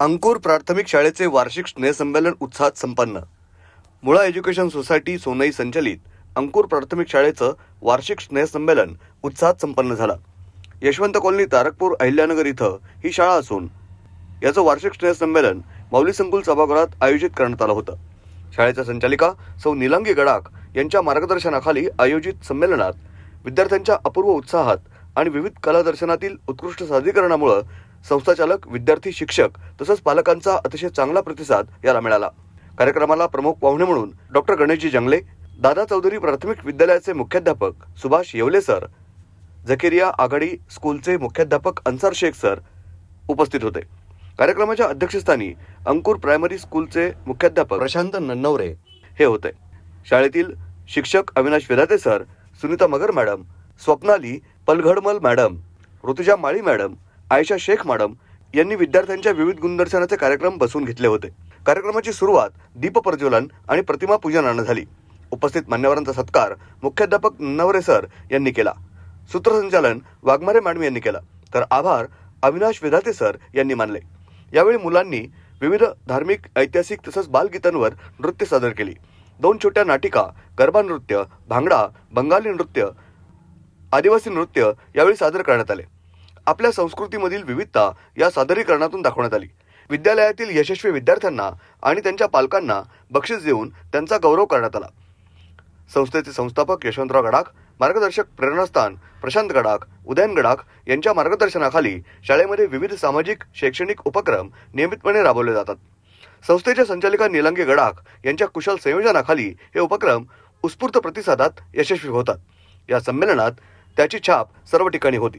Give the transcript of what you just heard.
अंकुर प्राथमिक शाळेचे वार्षिक स्नेहसंमेलन उत्साहात संपन्न. मुळा एज्युकेशन सोसायटी सोनई संचलित अंकुर प्राथमिक शाळेचं वार्षिक स्नेहसंमेलन उत्साहात संपन्न झालं. यशवंत कॉलनी तारकपूर अहिल्यानगर इथं ही शाळा असून याचं वार्षिक स्नेहसंमेलन माऊली संकुल सभागृहात आयोजित करण्यात आलं होतं. शाळेच्या संचालिका सौ निलंगी गडाख यांच्या मार्गदर्शनाखाली आयोजित संमेलनात विद्यार्थ्यांच्या अपूर्व उत्साहात आणि विविध कलादर्शनातील उत्कृष्ट सादरीकरणामुळं संस्थाचालक विद्यार्थी शिक्षक तसंच पालकांचा अतिशय चांगला प्रतिसाद याला मिळाला. कार्यक्रमाला प्रमुख पाहुणे म्हणून डॉक्टर गणेशजी जंगले दादा चौधरी प्राथमिक विद्यालयाचे मुख्याध्यापक सुभाष येवले सर झकेरिया आघाडी स्कूलचे मुख्याध्यापक अन्सार शेख सर उपस्थित होते. कार्यक्रमाच्या अध्यक्षस्थानी अंकुर प्रायमरी स्कूलचे मुख्याध्यापक प्रशांत नन्नवरे हे होते. शाळेतील शिक्षक Avinash Vidhate sir Sunita Magar madam Swapnali Palaghadmal madam Rutuja Mali madam Ayesha Shaikh madam यांनी विद्यार्थ्यांच्या विविध गुणदर्शनाचे कार्यक्रम बसवून घेतले होते. कार्यक्रमाची सुरुवात दीप प्रज्वलन आणि प्रतिमा पूजनानं झाली. उपस्थित मान्यवरांचा सत्कार मुख्याध्यापक नवरे सर यांनी केला. सूत्रसंचालन वाघमारे मॅडम यांनी केलं. तर आभार अविनाश विधाते सर यांनी मानले. यावेळी मुलांनी विविध धार्मिक ऐतिहासिक तसंच बालगीतांवर नृत्य सादर केली. दोन छोट्या नाटिका गरबा नृत्य भांगडा बंगाली नृत्य आदिवासी नृत्य यावेळी सादर करण्यात आले. आपल्या संस्कृतीमधील विविधता या सादरीकरणातून दाखवण्यात आली. विद्यालयातील यशस्वी विद्यार्थ्यांना आणि त्यांच्या पालकांना बक्षीस देऊन त्यांचा गौरव करण्यात आला. संस्थेचे संस्थापक यशवंतराव गडाख मार्गदर्शक प्रेरणास्थान प्रशांत गडाख उदयन गडाख यांच्या मार्गदर्शनाखाली शाळेमध्ये विविध सामाजिक शैक्षणिक उपक्रम नियमितपणे राबवले जातात. संस्थेच्या संचालिका निलंगे गडाख यांच्या कुशल संयोजनाखाली हे उपक्रम उत्स्फूर्त प्रतिसादात यशस्वी होतात. या संमेलनात त्याची छाप सर्व ठिकाणी होती.